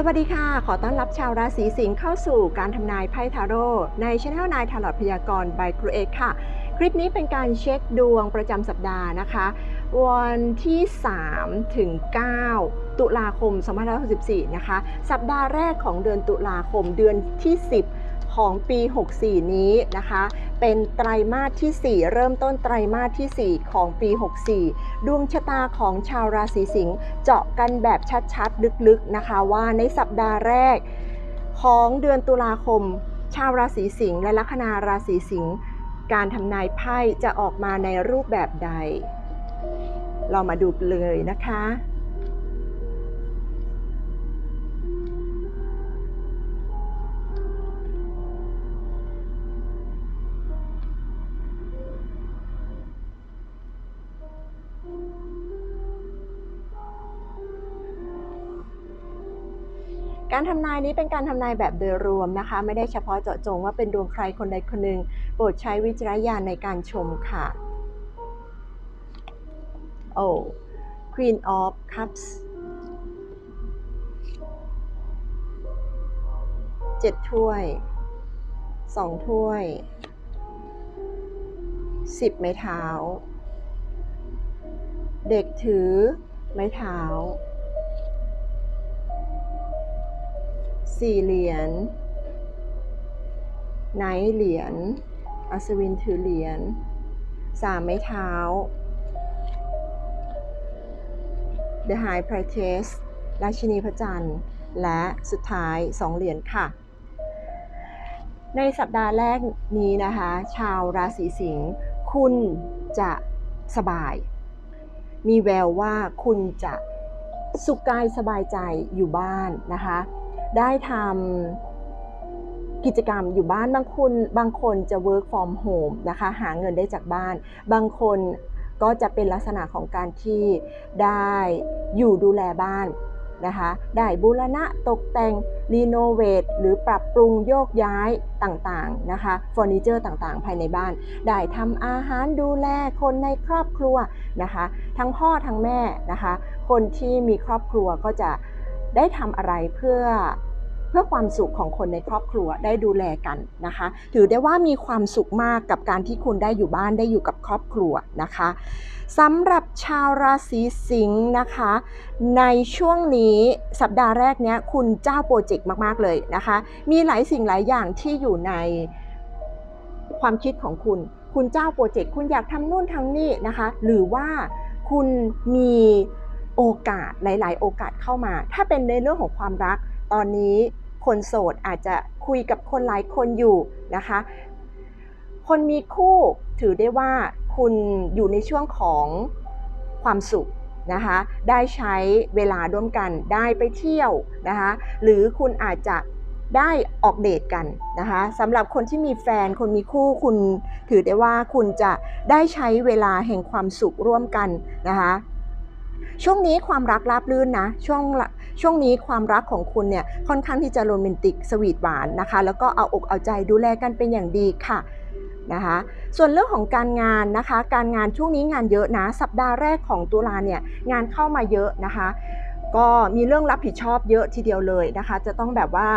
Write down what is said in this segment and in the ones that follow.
สวัสดีค่ะ ขอต้อนรับชาวราศีสิงห์เข้าสู่การทำนายไพ่ทาโร่ในช anel นายทาร์ลอตพยากรณ์ by ครูเอกค่ะ คลิปนี้เป็นการเช็คดวงประจำสัปดาห์นะคะ วันที่ 3 ถึง 9 ตุลาคม 2564 นะคะ สัปดาห์แรกของเดือนตุลาคมเดือนที่ 10 ของปี 64 นี้นะคะ เป็นไตรมาสที่ 4 เริ่มต้นไตรมาสที่ 4 ของปี 64 ดวงชะตาของชาวราศีสิงห์เจาะกันแบบชัดๆ ลึกๆนะคะว่าในสัปดาห์แรก ของเดือนตุลาคม ชาวราศีสิงห์และลัคนาราศีสิงห์การทำนายไพ่จะออกมาในรูปแบบใด เรามาดูเลยนะคะ การทำนายนี้เป็นการทำนายแบบโดยรวมนะคะ ไม่ได้เฉพาะเจาะจงว่าเป็นดวงใครคนใดคนหนึ่งโปรดใช้วิจารณญาณในการชมค่ะ โอ้ Queen of Cups เจ็ดถ้วยสองถ้วยสิบไม้เท้า เด็กถือไม้เท้า สี่เหรียญไนท์เหรียญอัศวินถือเหรียญสามไม้เท้า The High Priestess ราชินีพระจันทร์ และสุดท้ายสองเหรียญค่ะ ในสัปดาห์แรกนี้นะคะ ชาวราศีสิงห์คุณจะสบาย มีแววว่าคุณจะสุขกายสบายใจอยู่บ้านนะคะ ได้ทำกิจกรรมอยู่บ้านบางคนบางคนจะ work from home นะคะหาเงินได้จากบ้าน บางคนก็จะเป็นลักษณะของการที่ได้อยู่ดูแลบ้านนะคะได้บูรณะตกแต่งรีโนเวทหรือปรับปรุงโยกย้ายต่างๆนะคะเฟอร์นิเจอร์ต่างๆ ภายในบ้าน ได้ทำอาหารดูแลคนในครอบครัวนะคะ ทั้งพ่อทั้งแม่นะคะ คนที่มีครอบครัวก็จะ ได้ทำอะไรเพื่อเพื่อความสุขของคนในครอบครัวได้ดูแลกันนะคะ ถือได้ว่ามีความสุขมากกับการที่คุณได้อยู่บ้านได้อยู่กับครอบครัวนะคะสำหรับชาวราศีสิงห์นะคะ ในช่วงนี้สัปดาห์แรกเนี้ยคุณเจ้าโปรเจกต์มาก ๆ เลยนะคะ มีหลายสิ่งหลายอย่างที่อยู่ในความคิดของคุณ คุณเจ้าโปรเจกต์คุณอยากทำนู่นทำนี่นะคะ หรือว่าคุณมี โอกาสหลาย ๆ โอกาสเข้ามา ถ้าเป็นในเรื่องของความรัก ตอนนี้คนโสดอาจจะคุยกับคนหลายคนอยู่นะคะ คนมีคู่ถือได้ว่าคุณอยู่ในช่วงของความสุขนะคะ ได้ใช้เวลาร่วมกันได้ไปเที่ยวนะคะ หรือคุณอาจจะได้ออกเดทกันนะคะสำหรับคนที่มีแฟนคนมีคู่คุณถือได้ว่าคุณจะได้ใช้เวลาแห่งความสุขร่วมกันนะคะ ช่วงนี้ความรักราบรื่นนะช่วงช่วงนี้ความรักของคุณเนี่ยค่อนข้างที่จะโรแมนติกสวีทหวานนะคะ แล้วก็เอาอกเอาใจดูแลกันเป็นอย่างดีค่ะนะคะส่วนเรื่องของการงานนะคะ การงานช่วงนี้งานเยอะนะ สัปดาห์แรกของตุลาเนี่ยงานเข้ามาเยอะนะคะ ก็มีเรื่องรับผิดชอบเยอะทีเดียวเลยนะคะ จะต้องแบบว่า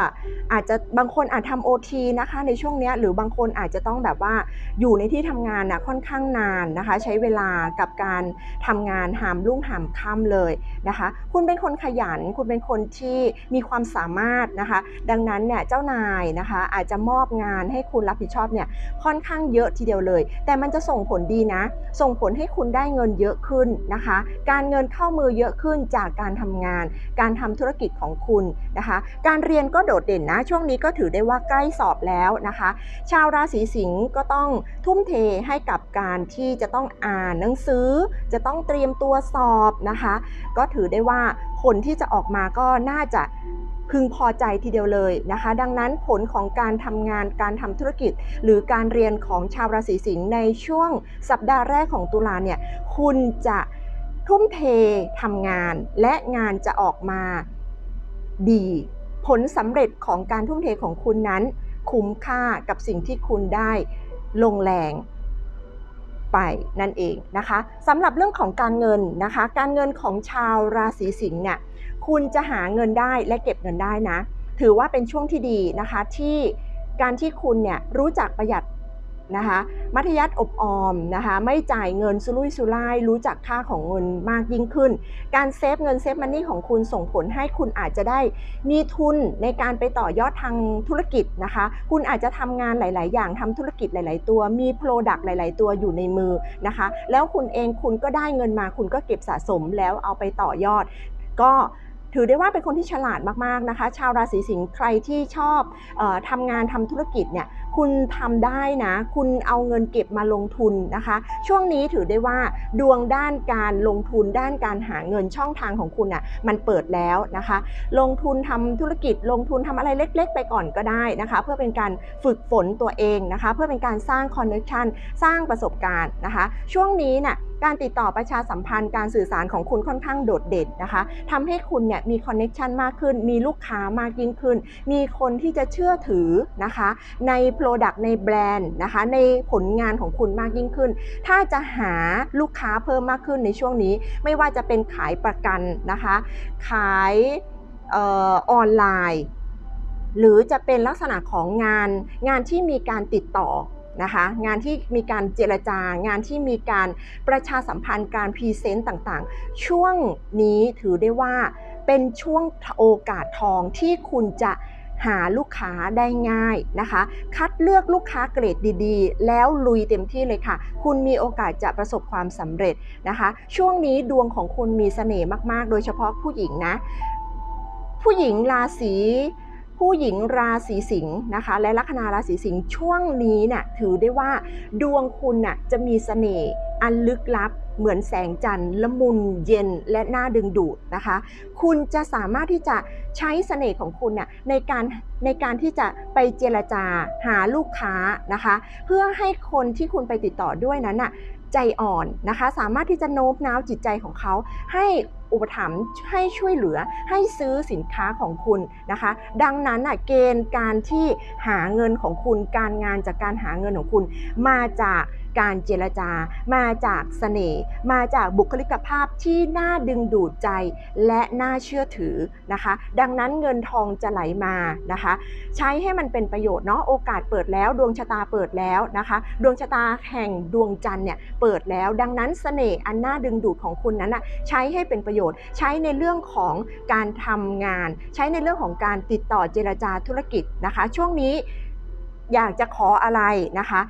อาจจะบางคนอาจทำโอทีนะคะในช่วงนี้หรือบางคนอาจจะต้องแบบว่าอยู่ในที่ทำงานนะค่อนข้างนานนะคะ ใช้เวลากับการทำงานหามรุ่งหามค่ำเลยนะคะ คุณเป็นคนขยัน คุณเป็นคนที่มีความสามารถนะคะ ดังนั้นเนี่ยเจ้านายนะคะ อาจจะมอบงานให้คุณรับผิดชอบเนี่ยค่อนข้างเยอะทีเดียวเลย แต่มันจะส่งผลดีนะ ส่งผลให้คุณได้เงินเยอะขึ้นนะคะ การเงินเข้ามือเยอะขึ้นจากการทำงาน การทำธุรกิจของคุณนะคะ การเรียนก็โดดเด่นนะ ช่วงนี้ก็ถือได้ว่าใกล้สอบแล้วนะคะ ชาวราศีสิงห์ก็ต้องทุ่มเทให้กับการที่จะต้องอ่านหนังสือ จะต้องเตรียมตัวสอบนะคะ ก็ถือได้ว่าผลที่จะออกมาก็น่าจะพึงพอใจทีเดียวเลยนะคะ ดังนั้นผลของการทำงานการทำธุรกิจ หรือการเรียนของชาวราศีสิงห์ในช่วงสัปดาห์แรกของตุลาเนี่ยคุณจะ ทุ่มเททำงานและงานจะออกมาดี ผลสำเร็จของการทุ่มเทของคุณนั้น คุ้มค่ากับสิ่งที่คุณได้ลงแรงไปนั่นเองนะคะสำหรับเรื่องของการเงินนะคะ การเงินของชาวราศีสิงห์เนี่ยคุณจะหาเงินได้และเก็บเงินได้นะ ถือว่าเป็นช่วงที่ดีนะคะที่การที่คุณเนี่ยรู้จักประหยัด นะคะมัธยัติอบออมนะคะไม่จ่ายเงินสุรุ่ยสุร่าย รู้จักค่าของเงินมากยิ่งขึ้น การเซฟเงินเซฟมันนี่ของคุณส่งผลให้คุณอาจจะได้มีทุนในการไปต่อยอดทางธุรกิจนะคะ คุณอาจจะทำงานหลาย ๆ อย่างทำธุรกิจหลาย ๆ ตัว มีโปรดักต์หลาย ๆ ตัวอยู่ในมือนะคะ แล้วคุณเองคุณก็ได้เงินมา คุณก็เก็บสะสมแล้วเอาไปต่อยอด ก็ถือได้ว่าเป็นคนที่ฉลาดมาก ๆ นะคะ ชาวราศีสิงห์ใครที่ชอบออทำงานทำธุรกิจเนี่ย คุณทำได้นะ คุณเอาเงินเก็บมาลงทุนนะคะ ช่วงนี้ถือได้ว่าดวงด้านการลงทุนด้านการหาเงินช่องทางของคุณอะมันเปิดแล้วนะคะ ลงทุนทำธุรกิจลงทุนทำอะไรเล็ก ๆ ไปก่อนก็ได้นะคะ เพื่อเป็นการฝึกฝนตัวเองนะคะ เพื่อเป็นการสร้างคอนเนคชันสร้างประสบการณ์นะคะ ช่วงนี้น่ะ การติดต่อประชาสัมพันธ์การสื่อสารของคุณค่อนข้างโดดเด่นนะคะทำให้คุณเนี่ยมีคอนเนคชันมากขึ้น มีลูกค้ามากยิ่งขึ้น มีคนที่จะเชื่อถือนะคะใน Product ในแบรนด์นะคะในผลงานของคุณมากยิ่งขึ้น ถ้าจะหาลูกค้าเพิ่มมากขึ้นในช่วงนี้ ไม่ว่าจะเป็นขายประกันนะคะ ขายออนไลน์ หรือจะเป็นลักษณะของงานงานที่มีการติดต่อ นะคะงานที่มีการเจรจา งานที่มีการประชาสัมพันธ์การพรีเซนต์ต่างๆ ช่วงนี้ถือได้ว่าเป็นช่วงโอกาสทองที่คุณจะหาลูกค้าได้ง่ายนะคะ คัดเลือกลูกค้าเกรดดีๆ แล้วลุยเต็มที่เลยค่ะ คุณมีโอกาสจะประสบความสำเร็จนะคะ ช่วงนี้ดวงของคุณมีเสน่ห์มากๆ โดยเฉพาะผู้หญิงนะ ผู้หญิงราศี ผู้หญิงราศีสิงห์นะคะ และลัคนาราศีสิงห์ช่วงนี้เนี่ยถือได้ว่าดวงคุณน่ะจะมีเสน่ห์อันลึกลับเหมือนแสงจันทร์ละมุนเย็นและน่าดึงดูดนะคะ คุณจะสามารถที่จะใช้เสน่ห์ของคุณน่ะในการในการที่จะไปเจรจาหาลูกค้านะคะ เพื่อให้คนที่คุณไปติดต่อด้วยนั้นน่ะ ใจอ่อนนะคะ สามารถที่จะโน้มน้าวจิตใจของเขา ให้อุปถัมภ์ให้ช่วยเหลือให้ซื้อสินค้าของคุณนะคะ ดังนั้นน่ะเกณฑ์การที่หาเงินของคุณ การงานจากการหาเงินของคุณ มาจาก การเจรจา มาจากเสน่ห์มาจากบุคลิกภาพที่น่าดึงดูดใจและน่าเชื่อถือนะคะ ดังนั้นเงินทองจะไหลมานะคะ ใช้ให้มันเป็นประโยชน์เนาะโอกาสเปิดแล้ว ดวงชะตาเปิดแล้วนะคะ ดวงชะตาแห่งดวงจันทร์เนี่ยเปิดแล้ว ดังนั้นเสน่ห์อันน่าดึงดูดของคุณนั้นนะใช้ให้เป็นประโยชน์ ใช้ในเรื่องของการทำงาน ใช้ในเรื่องของการติดต่อเจรจาธุรกิจนะคะ ช่วงนี้อยากจะขออะไรนะคะ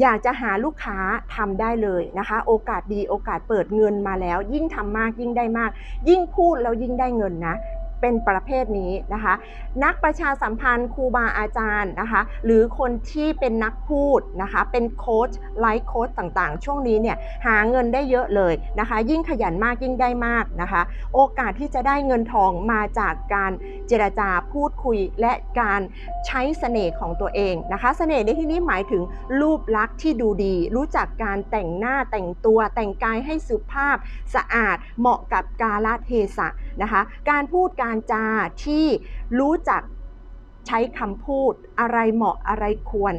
อยากจะหาลูกค้าทำได้เลยนะคะ โอกาสดีโอกาสเปิดเงินมาแล้ว ยิ่งทำมากยิ่งได้มาก ยิ่งพูดแล้วยิ่งได้เงินนะ เป็นประเภทนี้นะคะ นักประชาสัมพันธ์ครูบาอาจารย์นะคะ หรือคนที่เป็นนักพูดนะคะ เป็นโค้ชไลฟ์โค้ชต่างๆ ช่วงนี้เนี่ยหาเงินได้เยอะเลยนะคะ ยิ่งขยันมากยิ่งได้มากนะคะ โอกาสที่จะได้เงินทองมาจากการเจรจาพูดคุยและการใช้เสน่ห์ของตัวเองนะคะเสน่ห์ในที่นี้หมายถึงรูปลักษณ์ที่ดูดี รู้จักการแต่งหน้าแต่งตัวแต่งกายให้สุภาพสะอาดเหมาะกับกาลเทศะนะคะการพูดการจาที่รู้จักใช้คำพูดอะไรเหมาะอะไรควร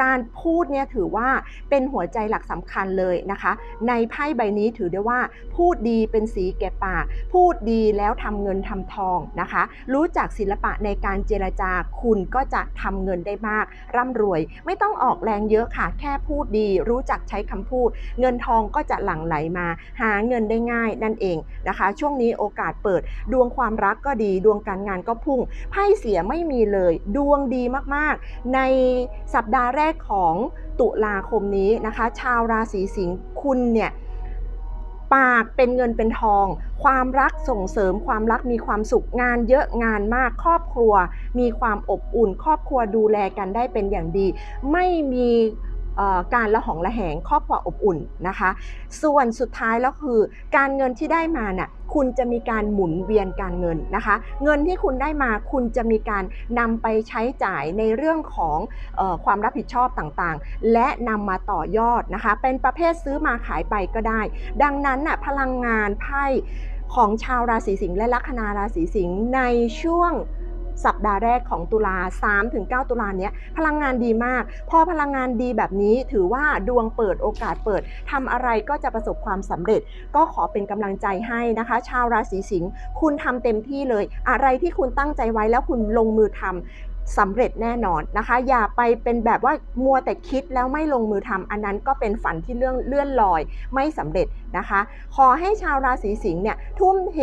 การพูดเนี่ยถือว่าเป็นหัวใจหลักสำคัญเลยนะคะ ในไพ่ใบนี้ถือได้ว่า พูดดีเป็นสีแก่ปาก พูดดีแล้วทำเงินทำทองนะคะ รู้จักศิลปะในการเจรจาคุณก็จะทำเงินได้มาก ร่ำรวย ไม่ต้องออกแรงเยอะค่ะ แค่พูดดี รู้จักใช้คำพูด เงินทองก็จะหลั่งไหลมา หาเงินได้ง่ายนั่นเองนะคะ ช่วงนี้โอกาสเปิด ดวงความรักก็ดี ดวงการงานก็พุ่งไพ่เสียไม่มีเลย ดวงดีมากๆ ในสัปดาห์แรกของตุลาคมนี้นะคะ ชาวราศีสิงห์คุณเนี่ยปากเป็นเงินเป็นทอง ความรักส่งเสริมความรักมีความสุขงานเยอะงานมากครอบครัว มีความอบอุ่น ครอบครัวดูแลกันได้เป็นอย่างดี ไม่มี การละหองละแหงครอบครัวอบอุ่นนะคะ ส่วนสุดท้ายแล้วคือ การเงินที่ได้มาน่ะคุณจะมีการหมุนเวียนการเงินนะคะ เงินที่คุณได้มาคุณจะมีการนำไปใช้จ่ายในเรื่องของออความรับผิดชอบต่างๆ และนำมาต่อยอดนะคะ เป็นประเภทซื้อมาขายไปก็ได้ ดังนั้นน่ะพลังงานไพ่ของชาวราศีสิงห์และลัคนาราศีสิงห์ในช่วง สัปดาห์แรกของตุลา3ถึง9ตุลาเนี้ยพลังงานดีมาก พอพลังงานดีแบบนี้ถือว่าดวงเปิดโอกาสเปิดทำอะไรก็จะประสบความสำเร็จ ก็ขอเป็นกำลังใจให้นะคะ ชาวราศีสิงห์คุณทำเต็มที่เลย อะไรที่คุณตั้งใจไว้แล้วคุณลงมือทำสำเร็จแน่นอนนะคะ อย่าไปเป็นแบบว่ามัวแต่คิดแล้วไม่ลงมือทำอันนั้นก็เป็นฝันที่เรื่องเลื่อนลอยไม่สำเร็จนะคะ ขอให้ชาวราศีสิงห์เนี่ยทุ่มเท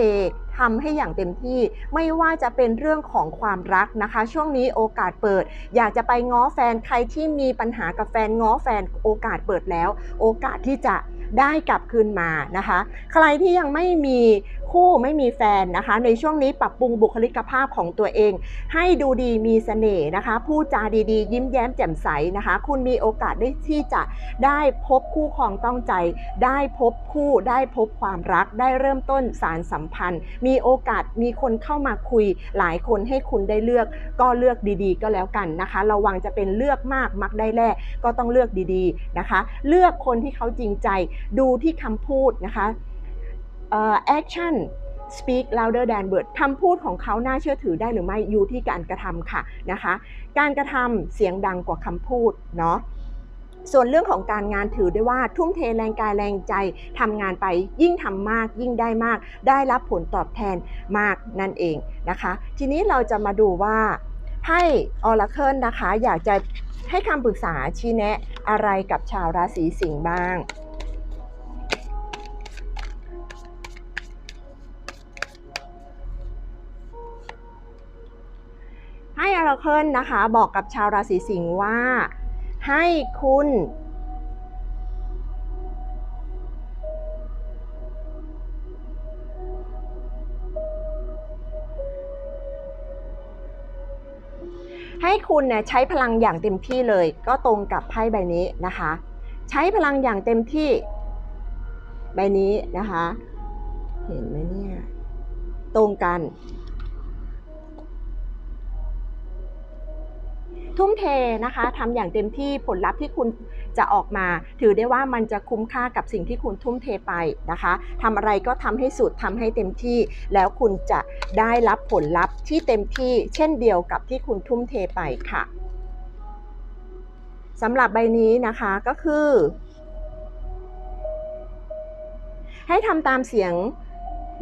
ทำให้อย่างเต็มที่ไม่ว่าจะเป็นเรื่องของความรักนะคะ ช่วงนี้โอกาสเปิด อยากจะไปง้อแฟนใครที่มีปัญหากับแฟนง้อแฟนโอกาสเปิดแล้ว โอกาสที่จะได้กลับคืนมานะคะ ใครที่ยังไม่มีคู่ไม่มีแฟนนะคะ ในช่วงนี้ปรับปรุงบุคลิกภาพของตัวเอง ให้ดูดีมีเสน่ห์นะคะพูดจาดีๆ ยิ้มแย้มแจ่มใสนะคะ คุณมีโอกาสได้ที่จะได้พบคู่ครองต้องใจ ได้พบคู่ได้พบความรัก ได้เริ่มต้นสารสัมพันธ์ มีีโอกาสมีคนเข้ามาคุยหลายคนให้คุณได้เลือก ก็เลือกดีๆ ก็แล้วกันนะคะ ระวังจะเป็นเลือกมากมักได้แลกก็ต้องเลือกดีๆนะคะ เลือกคนที่เขาจริงใจดูที่คำพูดนะคะเอ่อ action speak louder than word คำพูดของเขาน่าเชื่อถือได้หรือไม่อยู่ที่การกระทำค่ะนะคะ การกระทำเสียงดังกว่าคำพูดเนาะ ส่วนเรื่องของการงานถือได้ว่าทุ่มเทแรงกายแรงใจทำงานไปยิ่งทำมากยิ่งได้มาก ได้รับผลตอบแทนมากนั่นเองนะคะ ทีนี้เราจะมาดูว่าให้ออร์เคิลนะคะ อยากจะให้คำปรึกษาชี้แนะอะไรกับชาวราศีสิงห์บ้างให้อราเคิลนะคะ บอกกับชาวราศีสิงห์ว่า ให้คุณ ให้คุณเนี่ยใช้พลังอย่างเต็มที่เลย ก็ตรงกับไพ่ใบนี้นะคะ ใช้พลังอย่างเต็มที่ ใบนี้นะคะ เห็นไหมเนี่ย ตรงกัน ทุ่มเทนะคะทำอย่างเต็มที่ผลลัพธ์ที่คุณจะออกมา ถือได้ว่ามันจะคุ้มค่ากับสิ่งที่คุณทุ่มเทไปนะคะทำอะไรก็ทำให้สุดทำให้เต็มที่ แล้วคุณจะได้รับผลลัพธ์ที่เต็มที่ เช่นเดียวกับที่คุณทุ่มเทไปค่ะสำหรับใบนี้นะคะก็คือ ให้ทำตามเสียง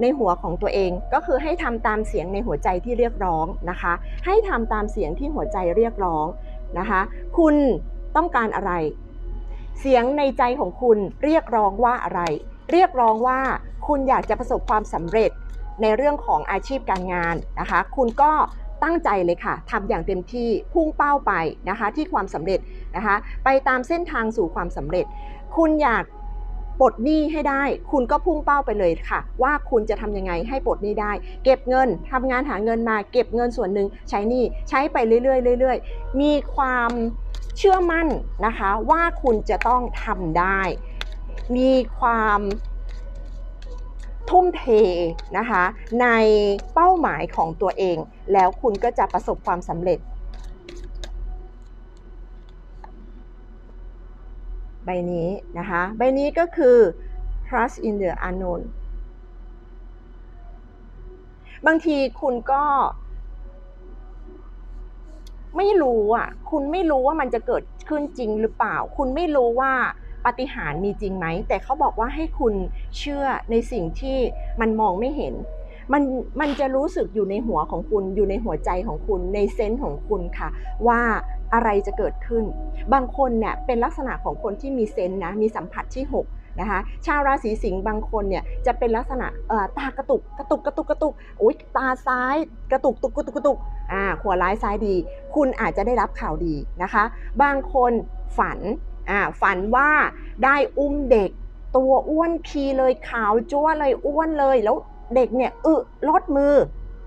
ในหัวของตัวเองก็คือให้ทำตามเสียงในหัวใจที่เรียกร้องนะคะ ให้ทำตามเสียงที่หัวใจเรียกร้องนะคะ คุณต้องการอะไร เสียงในใจของคุณเรียกร้องว่าอะไร เรียกร้องว่าคุณอยากจะประสบความสำเร็จในเรื่องของอาชีพการงานนะคะ คุณก็ตั้งใจเลยค่ะทำอย่างเต็มที่พุ่งเป้าไปนะคะที่ความสำเร็จนะคะ ไปตามเส้นทางสู่ความสำเร็จ คุณอยาก ปลดหนี้ให้ได้ คุณก็พุ่งเป้าไปเลยค่ะ ว่าคุณจะทำยังไงให้ปลดหนี้ได้ เก็บเงินทำงานหาเงินมา เก็บเงินส่วนหนึ่งใช้หนี้ใช้ไปเรื่อยๆเรื่อยๆ มีความเชื่อมั่นนะคะว่าคุณจะต้องทำได้ มีความทุ่มเทนะคะในเป้าหมายของตัวเอง แล้วคุณก็จะประสบความสำเร็จ ใบนี้นะคะ ใบนี้ก็คือ trust in the unknown บางทีคุณก็ไม่รู้อะ คุณไม่รู้ว่ามันจะเกิดขึ้นจริงหรือเปล่า คุณไม่รู้ว่าปาฏิหาริย์มีจริงไหม แต่เขาบอกว่าให้คุณเชื่อในสิ่งที่มันมองไม่เห็น มันมันจะรู้สึกอยู่ในหัวของคุณ อยู่ในหัวใจของคุณ ในเซนส์ของคุณค่ะ ว่า อะไรจะเกิดขึ้น บางคนเนี่ยเป็นลักษณะของคนที่มีเซนนะมีสัมผัสที่ 6นะคะชาวราศีสิงห์บางคนเนี่ยจะเป็นลักษณะตากระตุกกระตุกกระตุกกระตุกอุ้ยตาซ้ายกระตุกตุกกระตุกกระตุกอ่าขวาร้ายซ้ายดี คุณอาจจะได้รับข่าวดีนะคะ บางคนฝันอ่าฝันว่าได้อุ้มเด็ก ตัวอ้วนพีเลยขาวจ้วเลยอ้วนเลยแล้วเด็กเนี่ยอึลดมือ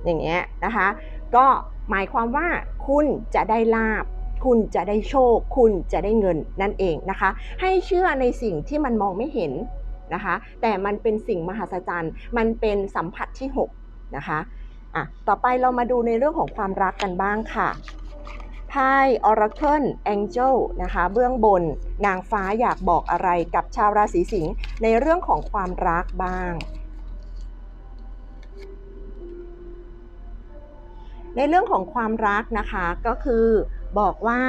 อย่างเงี้ยนะคะ ก็หมายความว่าคุณจะได้ลาบ คุณจะได้โชค คุณจะได้เงินนั่นเองนะคะ ให้เชื่อในสิ่งที่มันมองไม่เห็นนะคะ แต่มันเป็นสิ่งมหัศจรรย์ มันเป็นสัมผัสที่ 6 นะคะอะต่อไปเรามาดูในเรื่องของความรักกันบ้างค่ะไพ่ Oracle Angel นะคะ เบื้องบนนางฟ้าอยากบอกอะไรกับชาวราศีสิงห์ในเรื่องของความรักบ้าง ในเรื่องของความรักนะคะก็คือ บอกว่า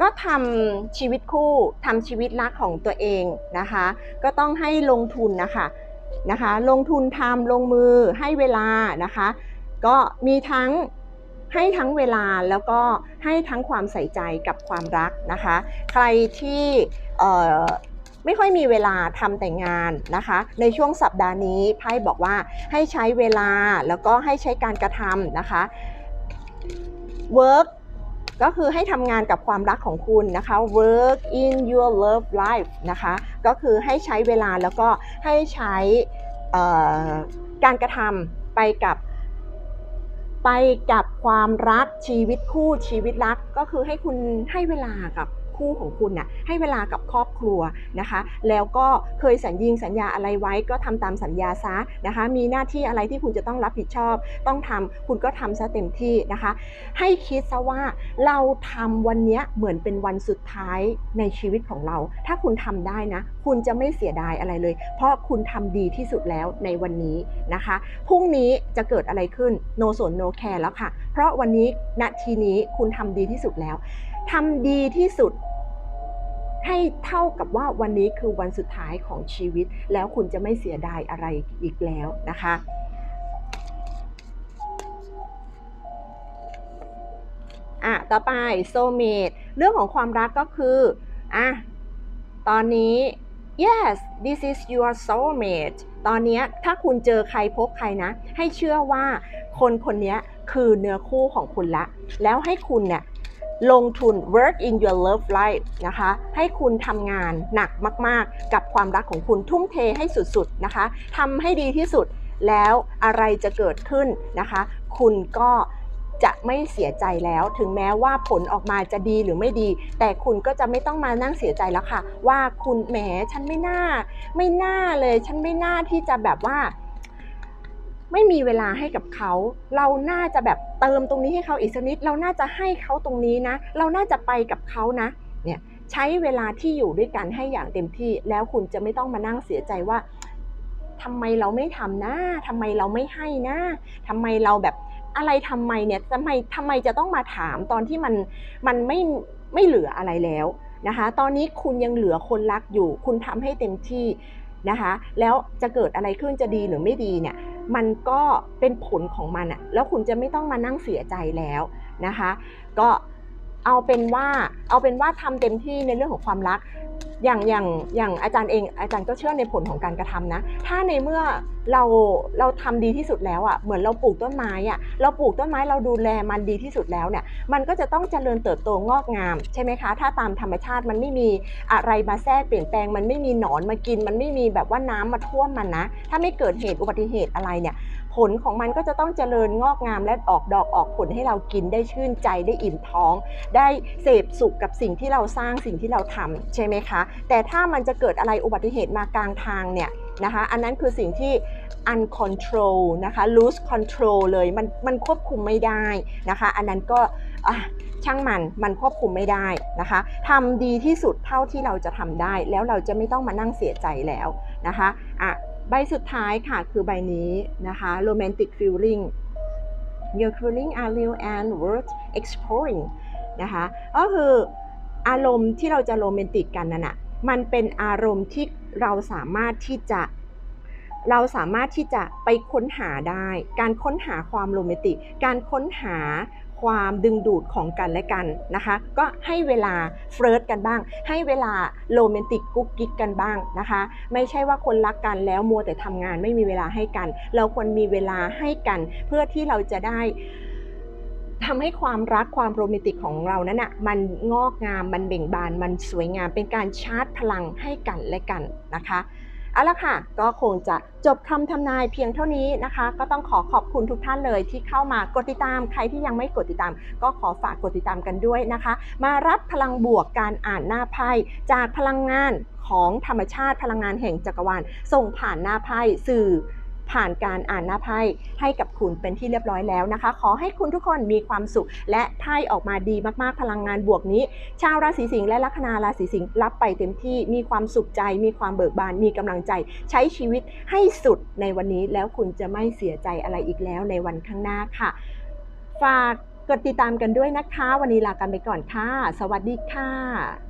ก็ทำชีวิตคู่ทำชีวิตรักของตัวเองนะคะ ก็ต้องให้ลงทุนนะคะนะคะ ลงทุนทำลงมือให้เวลานะคะ ก็มีทั้งให้ทั้งเวลาแล้วก็ให้ทั้งความใส่ใจกับความรักนะคะ ใครที่ไม่ค่อยมีเวลาทำแต่งานนะคะ ในช่วงสัปดาห์นี้ไพ่บอกว่าให้ใช้เวลาแล้วก็ให้ใช้การกระทำนะคะ work ก็คือให้ทำงานกับความรักของคุณนะคะ work in your love life นะคะ ก็คือให้ใช้เวลาแล้วก็ให้ใช้การกระทำไปกับไปกับความรักชีวิตคู่ชีวิตรักก็คือให้คุณให้เวลากับ คู่ของคุณน่ะให้เวลากับครอบครัวนะคะ แล้วก็เคยสัญญิงสัญญาอะไรไว้ก็ทำตามสัญญาซะนะคะ มีหน้าที่อะไรที่คุณจะต้องรับผิดชอบ ต้องทำคุณก็ทำซะเต็มที่นะคะ ให้คิดซะว่าเราทำวันนี้เหมือนเป็นวันสุดท้ายในชีวิตของเรา ถ้าคุณทำได้นะ คุณจะไม่เสียดายอะไรเลย เพราะคุณทำดีที่สุดแล้วในวันนี้นะคะพรุ่งนี้จะเกิดอะไรขึ้น no สน no care แล้วค่ะ เพราะวันนี้ณทีนี้คุณทำดีที่สุดแล้ว ทำดีที่สุด ให้เท่ากับว่าวันนี้คือวันสุดท้ายของชีวิต แล้วคุณจะไม่เสียดายอะไรอีกแล้วนะคะอะต่อไปโซเมดเรื่องของความรักก็คืออะตอนนี้ yes this is your soulmate ตอนนี้ถ้าคุณเจอใครพบใครนะ ให้เชื่อว่าคนคนนี้คือเนื้อคู่ของคุณละ แล้วให้คุณเนี่ย ลงทุน work in your love life นะคะ ให้คุณทำงานหนักมาก ๆ กับความรักของคุณทุ่มเทให้สุด ๆ นะคะทำให้ดีที่สุดแล้วอะไรจะเกิดขึ้นนะคะ คุณก็จะไม่เสียใจแล้ว ถึงแม้ว่าผลออกมาจะดีหรือไม่ดี แต่คุณก็จะไม่ต้องมานั่งเสียใจแล้วค่ะ ว่าคุณแหมฉันไม่น่า ไม่น่าเลย ฉันไม่น่าที่จะแบบว่า ไม่มีเวลาให้กับเขา เราน่าจะแบบเติมตรงนี้ให้เขาอีกสักนิด เราน่าจะให้เขาตรงนี้นะ เราน่าจะไปกับเขานะ เนี่ยใช้เวลาที่อยู่ด้วยกันให้อย่างเต็มที่ แล้วคุณจะไม่ต้องมานั่งเสียใจว่าทำไมเราไม่ทำนะทำไมเราไม่ให้นะทำไมเราแบบอะไรทำไมเนี่ยทำไมทำไมจะต้องมาถามตอนที่มันมันไม่ไม่เหลืออะไรแล้วนะคะ ตอนนี้คุณยังเหลือคนรักอยู่ คุณทำให้เต็มที่ นะคะ แล้วจะเกิดอะไรขึ้นจะดีหรือไม่ดีเนี่ยมันก็เป็นผลของมันอะแล้วคุณจะไม่ต้องมานั่งเสียใจแล้วนะคะ ก็เอาเป็นว่าเอาเป็นว่าทำเต็มที่ในเรื่องของความรัก อย่างอย่างอย่างอาจารย์เองอาจารย์ก็เชื่อในผลของการกระทำนะ ถ้าในเมื่อเราเราทำดีที่สุดแล้วอะ่ะเหมือนเราปลูกต้นไม้อะ่ะเราปลูกต้นไม้เราดูแลมันดีที่สุดแล้วเนี่ยมันก็จะต้องเจริญเติบโตงอกงามใช่ไหมคะ ถ้าตามธรรมชาติมันไม่มีอะไรมาแทรกเปลี่ยนแปลงมันไม่มีหนอนมากิน มันไม่มีแบบว่าน้ำมาท่วมมันนะ ถ้าไม่เกิดเหตุอุบัติเหตุอะไรเนี่ย ผลของมันก็จะต้องเจริญงอกงามและออกดอกออกผลให้เรากินได้ชื่นใจได้อิ่มท้อง ได้เสพสุขกับสิ่งที่เราสร้างสิ่งที่เราทำใช่ไหมคะ แต่ถ้ามันจะเกิดอะไรอุบัติเหตุมากลางทางเนี่ยนะคะอันนั้นคือสิ่งที่ uncontrol นะคะ lose control เลยมันมันควบคุมไม่ได้นะคะอันนั้นก็ช่างมันมันควบคุมไม่ได้นะคะทำดีที่สุดเท่าที่เราจะทำได้ แล้วเราจะไม่ต้องมานั่งเสียใจแล้วนะคะอะ ใบสุดท้ายค่ะคือใบนี้นะคะ romantic feeling your feeling are real and worth exploring นะคะก็คืออารมณ์ที่เราจะโรแมนติกกันนั่นน่ะมันเป็นอารมณ์ที่เราสามารถที่จะเราสามารถที่จะไปค้นหาได้ การค้นหาความโรแมนติก การค้นหา ความดึงดูดของกันและกันนะคะ ก็ให้เวลาเฟลิร์ตกันบ้าง ให้เวลาโรแมนติกกุ๊กกิ๊กกันบ้างนะคะ ไม่ใช่ว่าคนรักกันแล้วมัวแต่ทำงานไม่มีเวลาให้กัน เราควรมีเวลาให้กัน เพื่อที่เราจะได้ทำให้ความรักความโรแมนติกของเรานั้นอะมันงอกงามมันเบ่งบานมันสวยงามเป็นการชาร์จพลังให้กันและกันนะคะ เอาละค่ะ ก็คงจะจบคำทำนายเพียงเท่านี้นะคะ ก็ต้องขอขอบคุณทุกท่านเลยที่เข้ามากดติดตาม ใครที่ยังไม่กดติดตาม ก็ขอฝากกดติดตามกันด้วยนะคะ มารับพลังบวกการอ่านหน้าไพ่จากพลังงานของธรรมชาติพลังงานแห่งจักรวาลส่งผ่านหน้าไพ่สื่อ ผ่านการอ่านหน้าไพ่ให้กับคุณเป็นที่เรียบร้อยแล้วนะคะ ขอให้คุณทุกคนมีความสุข และไพ่ออกมาดีมากๆพลังงานบวกนี้ ชาวราศีสิงห์และลัคนาราศีสิงห์รับไปเต็มที่มีความสุขใจ มีความเบิกบานมีกำลังใจ ใช้ชีวิตให้สุดในวันนี้แล้วคุณจะไม่เสียใจอะไรอีกแล้วในวันข้างหน้าค่ะ ฝากกดติดตามกันด้วยนะคะ วันนี้ลากันไปก่อนค่ะ สวัสดีค่ะ